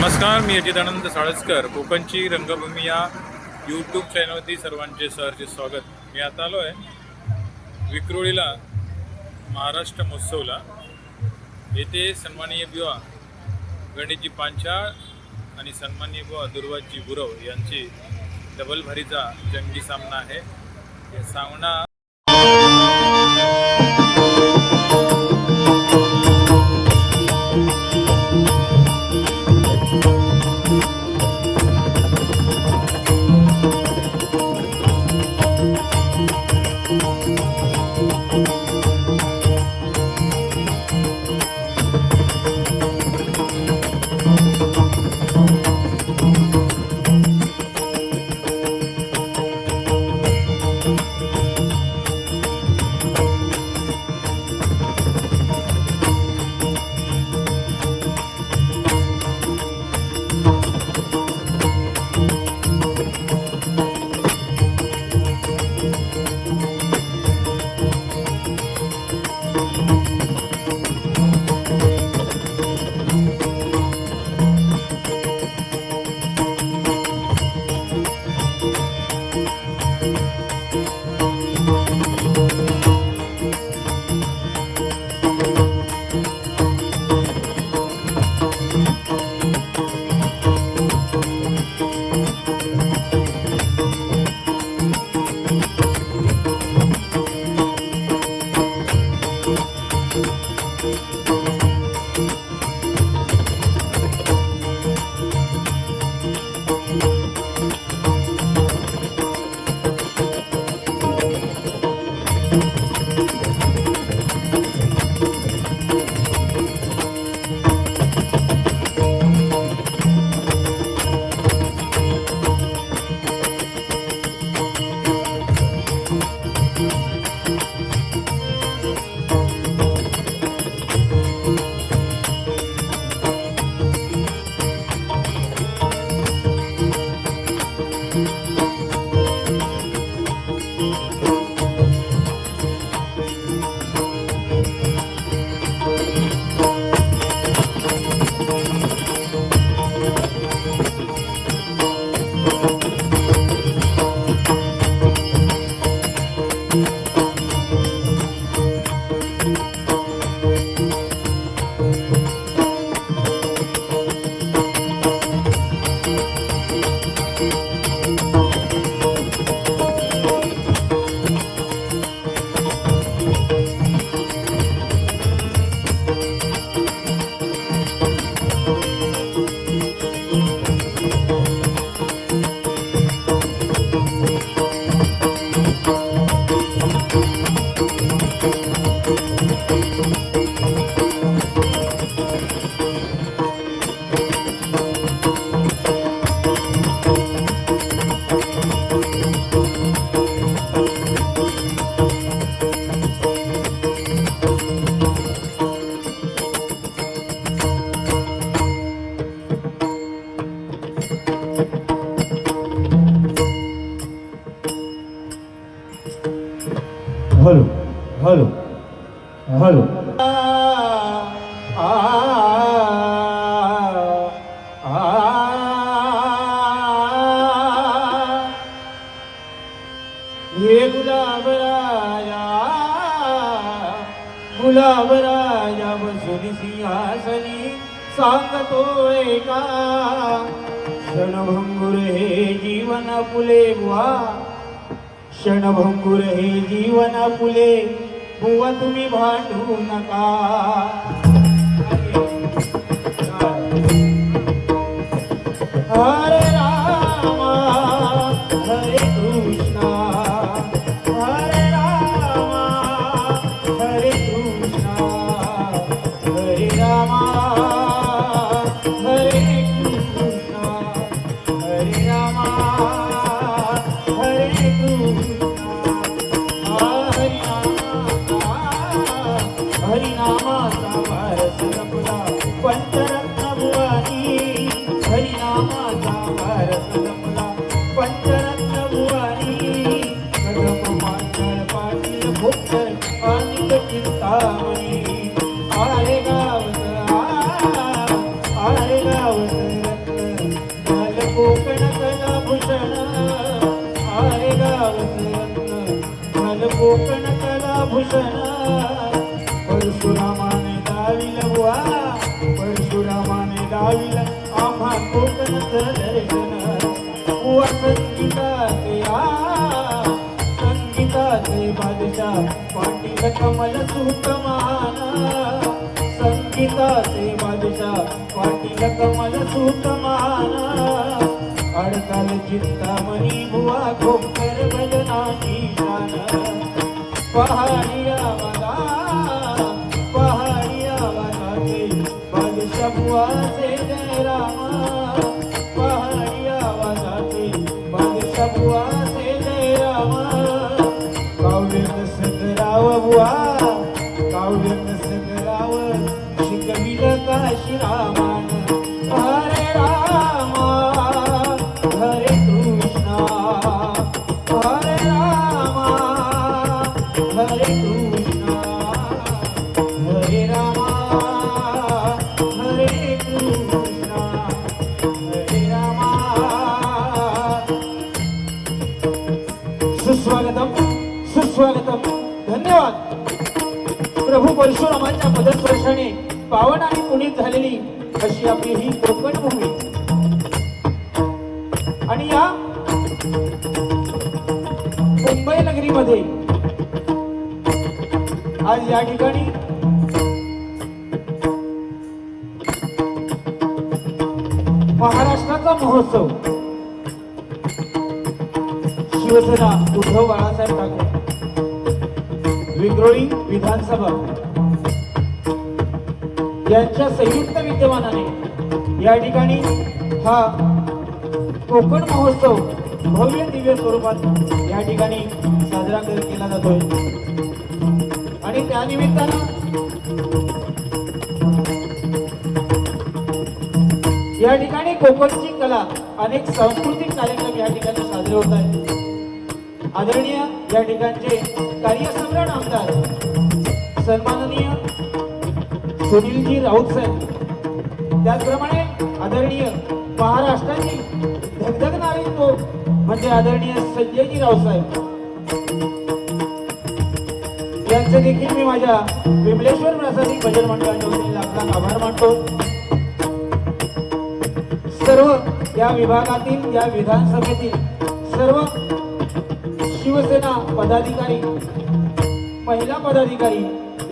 नमस्कार मी अजितानंद साळसकर. कोकणची रंगभूमी या यूट्यूब चॅनलवरती सर्वांचे सहर्ष स्वागत. मी आता आलो आहे विक्रोळीला महाराष्ट्र महोत्सवला. येथे सन्माननीय बुवा गणेशजी पांचाळ आणि सन्माननीय बुवा दुर्वाजी गुरव यांची डबल भरीचा जंगी सामना आहे. या सामना हे गुलाब राजा गुलाब राजा बसून सिंहासनी सांगतो का? क्षणभंगुर हे जीवन फुले बुवा क्षणभंगुर हे जीवन फुले बुवा तुम्ही भांडू नका. রামা परशुरामाने दाविल बुवा. परशुरामाने दाविल आम्हा कोकणचं दर्शन. बुवा संगीताचे आ संगीताचे बादशा पाटील कमल सुकमान संगीताचे बादशा पाटील कमल सुतमाना. अडकाल चिंतामणी बुवा खोकर भजनाची शान. पहाडिया पहाडिया पहाडी आवाजाचे बादशाह बुवाचे परशुरामांच्या पावन आणि पुनीत झालेली अशी आपली ही कोकण भूमी. आणि या मुंबई नगरीमध्ये आज या ठिकाणी महाराष्ट्राचा महोत्सव. शिवसेना उद्धव बाळासाहेब ठाकरे. विक्रोळी विधानसभा. यांच्या संयुक्त विद्यमानाने या ठिकाणी हा कोकण महोत्सव भव्य दिव्य स्वरूपात या ठिकाणी साजरा कर- केला जातोय. आणि त्यानिमित्तानं या ठिकाणी कोकणची कला अनेक सांस्कृतिक कार्यक्रम या ठिकाणी साजरे होत आहेत. आदरणीय या ठिकाणचे कार्यसम्राट आमदार सन्माननीय सुनीलजी राऊत साहेब त्याचप्रमाणे आदरणीय महाराष्ट्राची धगधगणारी तो म्हणजे आदरणीय संजयजी राऊत साहेब. यांचे देखील मी माझ्या विमलेश्वर प्रसादी भजन मंडळाच्या आपला आभार मानतो. सर्व या विभागातील या विधानसभेतील सर्व शिवसेना पदाधिकारी महिला पदाधिकारी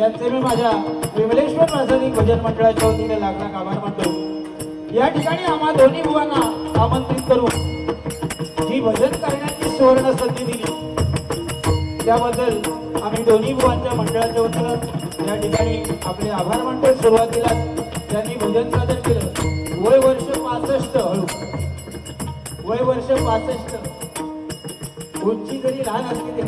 यांचे मी माझ्या विमलेश्वर प्रासादिक भजन मंडळाच्या वतीने लागणार आभार मानतो. या ठिकाणी आम्हा दोन्ही बुवांना आमंत्रित करून जी भजन करण्याची सुवर्ण संधी दिली त्याबद्दल आम्ही दोन्ही बुवांच्या मंडळाच्या वतीनं या ठिकाणी आपले आभार मानतो. सुरुवातीला त्यांनी भजन सादर केलं. वय वर्ष पासष्ट हळू. वय वर्ष पासष्ट. उंची जरी लहान असली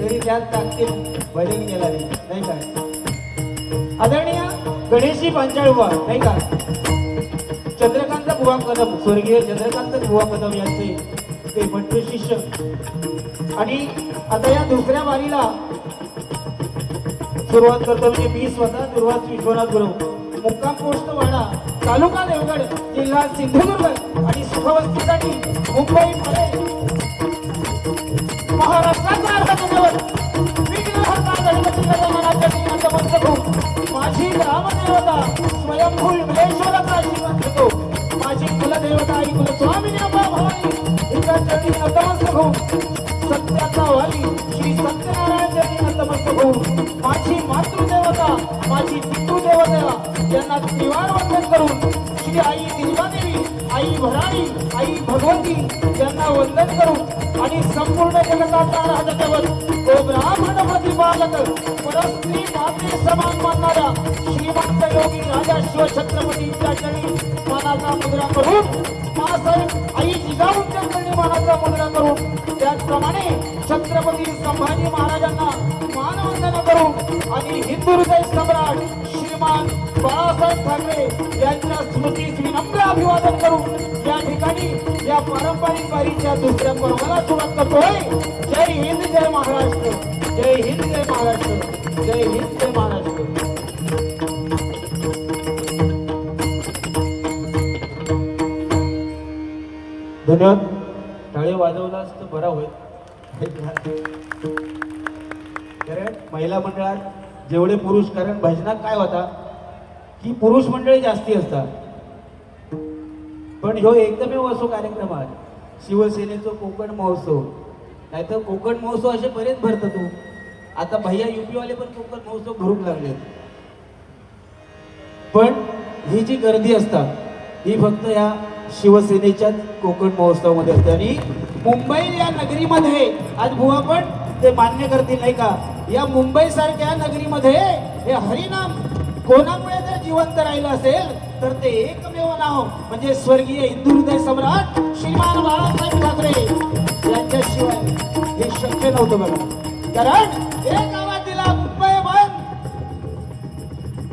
तरी त्यात ताकदीत भजन केला. नाही काय आदरणीय गणेशी पांचाळुवा नाही का? चंद्रकांत बुवा कदम स्वर्गीय चंद्रकांत बुवा कदम यांचे ते भट्ट शिष्य. आणि आता या दुसऱ्या वारीला सुरुवात करतो म्हणजे मी स्वतः दुर्वास विश्वनाथ गुरु. मुक्काम पोस्ट वाडा तालुका देवगड जिल्हा सिंधुदुर्ग आणि सुखवस्तीसाठी मुंबई पुणे. महाराष्ट्राचा श्री ग्रामदेवता स्वयंभू विमलेश्वराचा आशीर्वाद घेतो माझी कुलदेवता आई कुलस्वामिनी अंबा भवानी. हिच्या चरणी नतमस्तक. होऊन सत्याचा वाली श्री सत्यनारायण चरणी नतमस्तक. होऊन माझी मातृदेवता माझी पितृदेवता यांना त्रिवार वंदन करून श्री आई देवी आई भराणी आई भगवती यांना वंदन करून आणि संपूर्ण जगताचा राजदेवत तो ब्राह्मण प्रतिपादक परस्त्री माते समान मानणाऱ्या राजा शिव छत्रपतींच्या मानाचा मुद्रा करून मासाहेब आई जिजाऊंच्या चरणी मानाचा मुद्रा करून त्याचप्रमाणे छत्रपती संभाजी महाराजांना मानवंदना करून आणि हिंदू हृदय सम्राट श्रीमान बाळासाहेब ठाकरे यांच्या स्मृतीस विनम्र अभिवादन करून या ठिकाणी या पारंपरिक वारीच्या दुसऱ्या पर्वाला सुरुवात करतोय. जय हिंद जय महाराष्ट्र. जय हिंद जय महाराष्ट्र. जय हिंद जय महाराष्ट्र. धन्यवाद. टाळे वाजवलास तर बरा होईल. कारण महिला मंडळात जेवढे पुरुष कारण भजनात काय होता की पुरुष मंडळी जास्ती असतात. पण ह्यो एकदमेव असो कार्यक्रम आहे. कोकण महोत्सव. नाहीतर कोकण महोत्सव असे बरेच भरतात तू. आता भैया युपीवाले पण कोकण महोत्सव भरूक लागलेत. पण ही जी गर्दी असतात ही फक्त या शिवसेनेच्याच कोकण महोत्सवामध्ये असते. आणि मुंबई या नगरीमध्ये आज बुवा पण ते मान्य करतील नाही का? या मुंबई सारख्या नगरीमध्ये हे हरिनाम कोणामुळे जर जिवंत राहिलं असेल तर ते एकमेव नाव म्हणजे स्वर्गीय हिंदू हृदय सम्राट श्रीमान बाळासाहेब ठाकरे यांच्याशिवाय हे शक्य नव्हतं बघा. कारण एक आवाज दिला मुंबई बंद.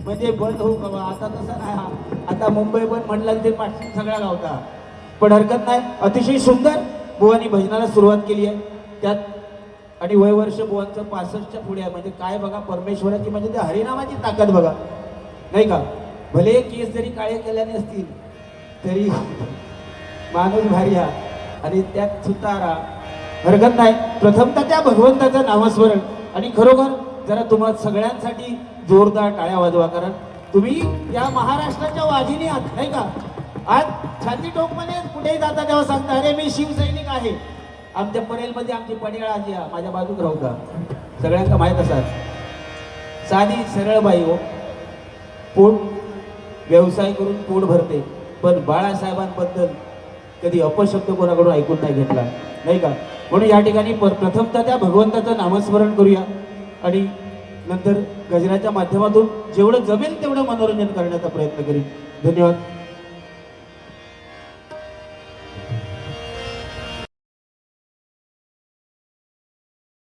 म्हणजे बंद होऊ बाबा आता तसं नाही हा. आता मुंबई पण म्हटलं ते पाठ सगळ्या गावता. पण हरकत नाही. अतिशय सुंदर बुवानी भजनाला सुरुवात केली आहे. त्यात आणि वय वर्ष बुवांचं पासष्टच्या पुढे आहे. म्हणजे काय बघा परमेश्वराची म्हणजे त्या हरिनामाची ताकद बघा. नाही का? भले केस जरी काळे केल्याने असतील तरी माणूस भारी हा. आणि त्यात सुतारा. हरकत नाही. प्रथमतः त्या भगवंताचं नामस्मरण. आणि खरोखर जरा तुम्हाला सगळ्यांसाठी जोरदार टाळ्या वाजवा. कारण तुम्ही या महाराष्ट्राच्या वाघिणी आहात नाही का? आज छाती टोकमध्ये कुठेही जाता तेव्हा सांगता अरे मी शिवसैनिक आहे. आमच्या पडेलमध्ये आमची पडियाळ आजी माझ्या बाजूत राहू का? सगळ्यांना माहीत असतात साधी सरळ बाई हो. पोट व्यवसाय करून पोट भरते. पण बाळासाहेबांबद्दल कधी अपशब्द कोणाकडून ऐकून नाही घेतला नाही का? म्हणून या ठिकाणी पर प्रथमतः त्या भगवंताचं नामस्मरण करूया. आणि नंतर गजराच्या माध्यमातून जेवढं जमेल तेवढं मनोरंजन करण्याचा प्रयत्न करीन. धन्यवाद.